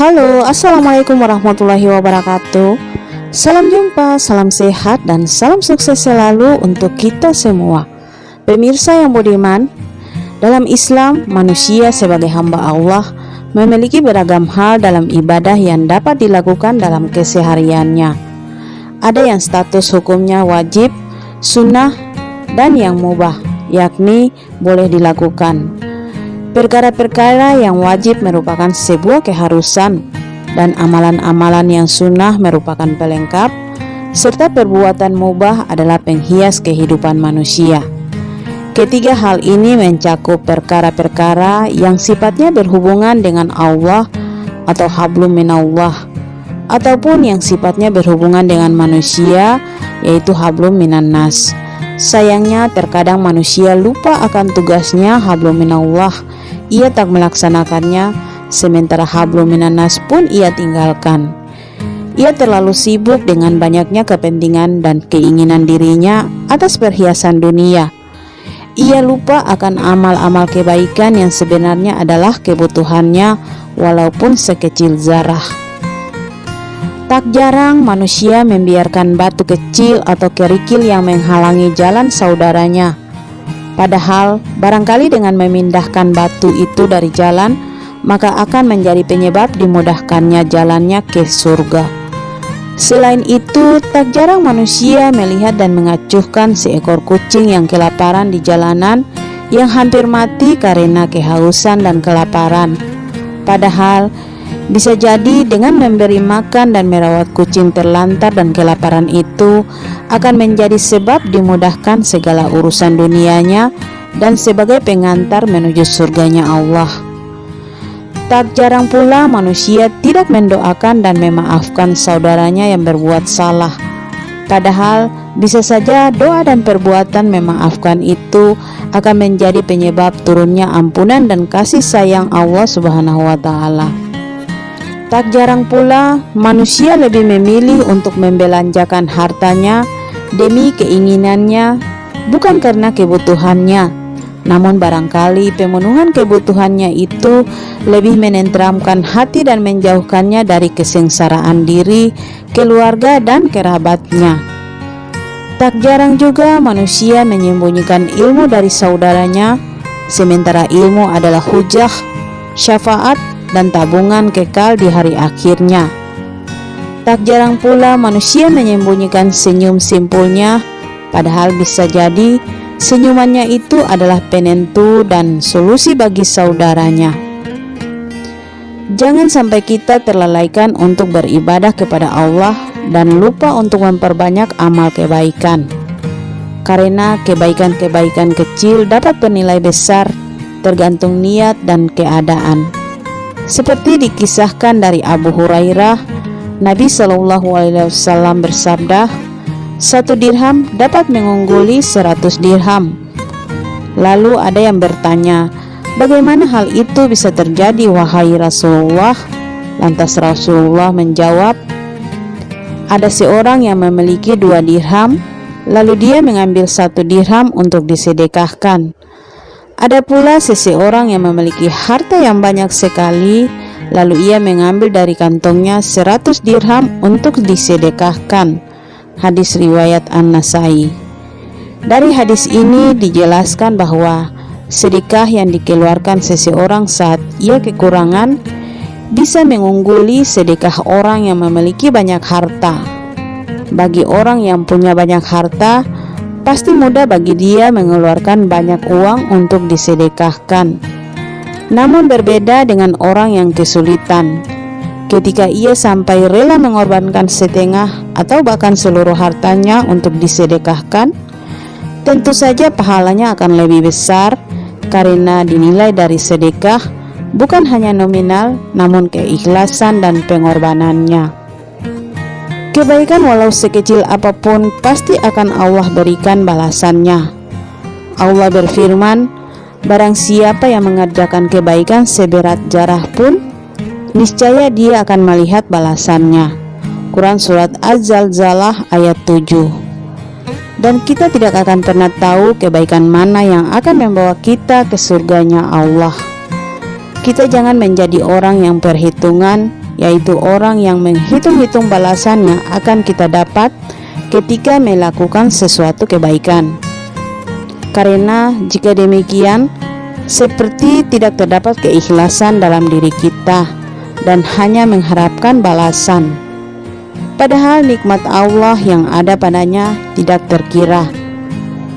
Halo, Assalamualaikum warahmatullahi wabarakatuh. Salam jumpa, salam sehat, dan salam sukses selalu untuk kita semua. Pemirsa yang budiman Dalam Islam, manusia sebagai hamba Allah memiliki beragam hal dalam ibadah yang dapat dilakukan dalam kesehariannya. Ada yang status hukumnya wajib, sunnah, dan yang mubah, yakni boleh dilakukan Perkara-perkara yang wajib merupakan sebuah keharusan dan amalan-amalan yang sunnah merupakan pelengkap serta perbuatan mubah adalah penghias kehidupan manusia. Ketiga hal ini mencakup perkara-perkara yang sifatnya berhubungan dengan Allah atau hablum minallah ataupun yang sifatnya berhubungan dengan manusia yaitu hablum minan nas. Sayangnya terkadang manusia lupa akan tugasnya hablum minallah ia tak melaksanakannya, sementara hablum minanas pun ia tinggalkan. Ia terlalu sibuk dengan banyaknya kepentingan dan keinginan dirinya atas perhiasan dunia. Ia lupa akan amal-amal kebaikan yang sebenarnya adalah kebutuhannya, walaupun sekecil zarah. Tak jarang manusia membiarkan batu kecil atau kerikil yang menghalangi jalan saudaranya Padahal, barangkali dengan memindahkan batu itu dari jalan, maka akan menjadi penyebab dimudahkannya jalannya ke surga. Selain itu, tak jarang manusia melihat dan mengacuhkan seekor kucing yang kelaparan di jalanan yang hampir mati karena kehausan dan kelaparan. Padahal, bisa jadi dengan memberi makan dan merawat kucing terlantar dan kelaparan itu akan menjadi sebab dimudahkan segala urusan dunianya dan sebagai pengantar menuju surganya Allah. Tak jarang pula manusia tidak mendoakan dan memaafkan saudaranya yang berbuat salah. Padahal bisa saja doa dan perbuatan memaafkan itu akan menjadi penyebab turunnya ampunan dan kasih sayang Allah Subhanahu wa taala. Tak jarang pula manusia lebih memilih untuk membelanjakan hartanya demi keinginannya, bukan karena kebutuhannya. Namun barangkali pemenuhan kebutuhannya itu lebih menenteramkan hati dan menjauhkannya dari kesengsaraan diri, keluarga, dan kerabatnya. Tak jarang juga manusia menyembunyikan ilmu dari saudaranya, sementara ilmu adalah hujah, syafaat, dan tabungan kekal di hari akhirnya. Tak jarang pula manusia menyembunyikan senyum simpulnya, padahal bisa jadi senyumannya itu adalah penentu dan solusi bagi saudaranya. Jangan sampai kita terlalaikan untuk beribadah kepada Allah dan lupa untuk memperbanyak amal kebaikan. Karena kebaikan-kebaikan kecil dapat bernilai besar tergantung niat dan keadaan. Seperti dikisahkan dari Abu Hurairah, Nabi Shallallahu Alaihi Wasallam bersabda, satu dirham dapat mengungguli seratus dirham. Lalu ada yang bertanya, bagaimana hal itu bisa terjadi wahai Rasulullah? Lantas Rasulullah menjawab, ada seorang yang memiliki dua dirham, lalu dia mengambil satu dirham untuk disedekahkan. Ada pula seseorang yang memiliki harta yang banyak sekali, lalu ia mengambil dari kantongnya 100 dirham untuk disedekahkan. Hadis riwayat An-Nasai. Dari hadis ini dijelaskan bahwa sedekah yang dikeluarkan seseorang saat ia kekurangan bisa mengungguli sedekah orang yang memiliki banyak harta. Bagi orang yang punya banyak harta, pasti mudah bagi dia mengeluarkan banyak uang untuk disedekahkan. Namun berbeda dengan orang yang kesulitan. Ketika ia sampai rela mengorbankan setengah atau bahkan seluruh hartanya untuk disedekahkan, tentu saja pahalanya akan lebih besar karena dinilai dari sedekah bukan hanya nominal namun keikhlasan dan pengorbanannya. Kebaikan walau sekecil apa pun pasti akan Allah berikan balasannya. Allah berfirman, barang siapa yang mengerjakan kebaikan seberat jarah pun, niscaya dia akan melihat balasannya. Quran Surat Az-Zalzalah ayat 7 Dan kita tidak akan pernah tahu kebaikan mana yang akan membawa kita ke surganya Allah. Kita jangan menjadi orang yang perhitungan yaitu orang yang menghitung-hitung balasannya akan kita dapat ketika melakukan sesuatu kebaikan. Karena jika demikian, seperti tidak terdapat keikhlasan dalam diri kita dan hanya mengharapkan balasan. Padahal nikmat Allah yang ada padanya tidak terkira.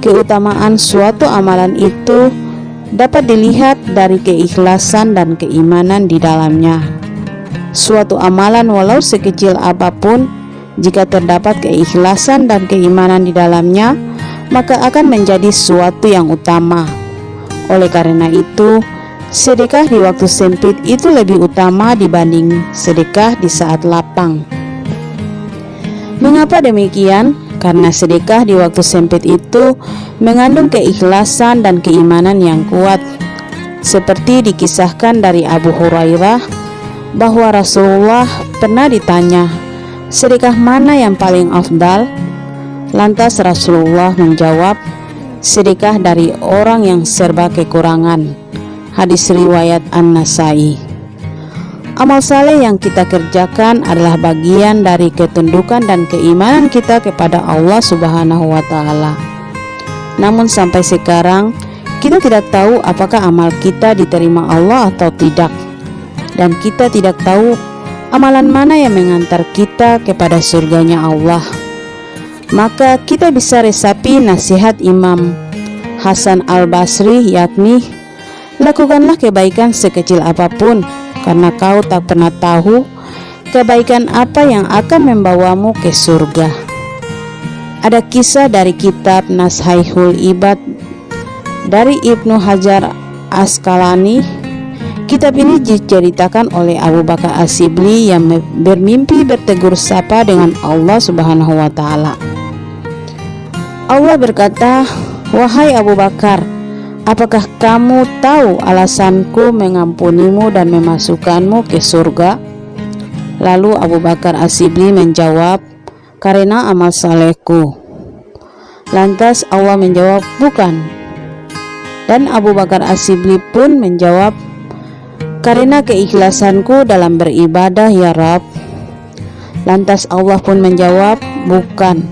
Keutamaan suatu amalan itu dapat dilihat dari keikhlasan dan keimanan di dalamnya. Suatu amalan walau sekecil apa pun, jika terdapat keikhlasan dan keimanan di dalamnya, maka akan menjadi suatu yang utama. Oleh karena itu, sedekah di waktu sempit itu lebih utama dibanding sedekah di saat lapang. Mengapa demikian? Karena sedekah di waktu sempit itu mengandung keikhlasan dan keimanan yang kuat. Seperti dikisahkan dari Abu Hurairah bahwa Rasulullah pernah ditanya, "Sedekah mana yang paling afdal?" Lantas Rasulullah menjawab, "Sedekah dari orang yang serba kekurangan." Hadis riwayat An-Nasai. Amal saleh yang kita kerjakan adalah bagian dari ketundukan dan keimanan kita kepada Allah Subhanahu wa taala. Namun sampai sekarang kita tidak tahu apakah amal kita diterima Allah atau tidak. Dan kita tidak tahu amalan mana yang mengantar kita kepada surganya Allah. Maka kita bisa resapi nasihat Imam Hasan Al-Basri yakni lakukanlah kebaikan sekecil apa pun karena kau tak pernah tahu kebaikan apa yang akan membawamu ke surga. Ada kisah dari kitab Nashaihul Ibad dari Ibnu Hajar Askalani. Kitab ini diceritakan oleh Abu Bakar Asibli yang bermimpi bertegur sapa dengan Allah Subhanahu wa taala. Allah berkata, "Wahai Abu Bakar, Apakah kamu tahu alasanku mengampunimu dan memasukkanmu ke surga? Lalu Abu Bakar Asibli menjawab, karena amal salehku. Lantas Allah menjawab, bukan. Dan Abu Bakar Asibli pun menjawab, karena keikhlasanku dalam beribadah ya Rab. Lantas Allah pun menjawab, bukan.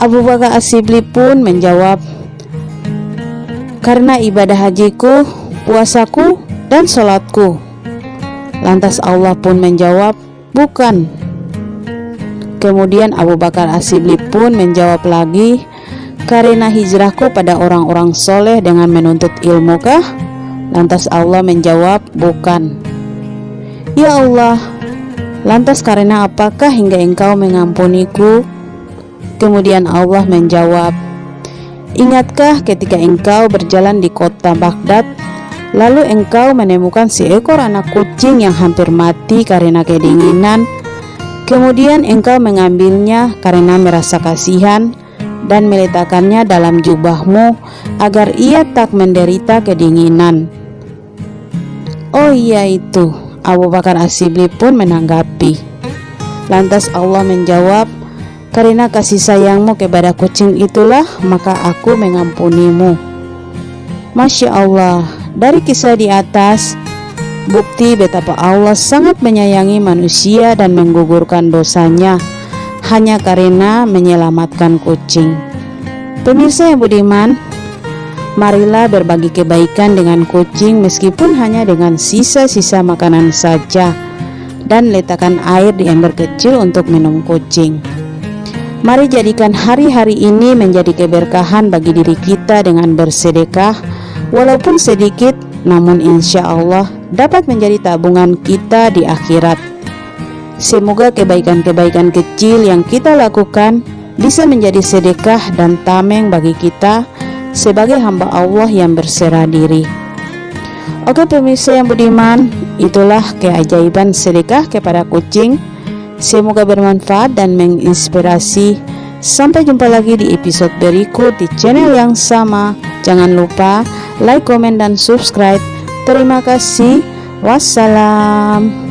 Abu Bakar Asibli pun menjawab, karena ibadah hajiku, puasaku, dan sholatku. Lantas Allah pun menjawab, bukan. Kemudian Abu Bakar Asibli pun menjawab lagi, karena hijrahku pada orang-orang soleh dengan menuntut ilmu kah? Lantas Allah menjawab, bukan. Ya Allah, lantas karena apakah hingga engkau mengampuniku? Kemudian Allah menjawab, Ingatkah ketika engkau berjalan di kota Baghdad, lalu engkau menemukan seekor anak kucing yang hampir mati karena kedinginan? Kemudian engkau mengambilnya karena merasa kasihan dan meletakkannya dalam jubahmu agar ia tak menderita kedinginan. Oh iya itu, Abu Bakar Asibli pun menanggapi. Lantas Allah menjawab, karena kasih sayangmu kepada kucing itulah maka aku mengampunimu. Masya Allah, dari kisah di atas, bukti betapa Allah sangat menyayangi manusia dan menggugurkan dosanya hanya karena menyelamatkan kucing. Pemirsa yang budiman, marilah berbagi kebaikan dengan kucing meskipun hanya dengan sisa-sisa makanan saja dan letakkan air di ember kecil untuk minum kucing. Mari jadikan hari-hari ini menjadi keberkahan bagi diri kita dengan bersedekah, walaupun sedikit, namun insya Allah dapat menjadi tabungan kita di akhirat. Semoga kebaikan-kebaikan kecil yang kita lakukan bisa menjadi sedekah dan tameng bagi kita sebagai hamba Allah yang berserah diri. Oke pemirsa yang budiman, itulah keajaiban sedekah kepada kucing Semoga bermanfaat dan menginspirasi. Sampai jumpa lagi di episode berikut di channel yang sama. Jangan lupa like, komen, dan subscribe. Terima kasih. Wassalam.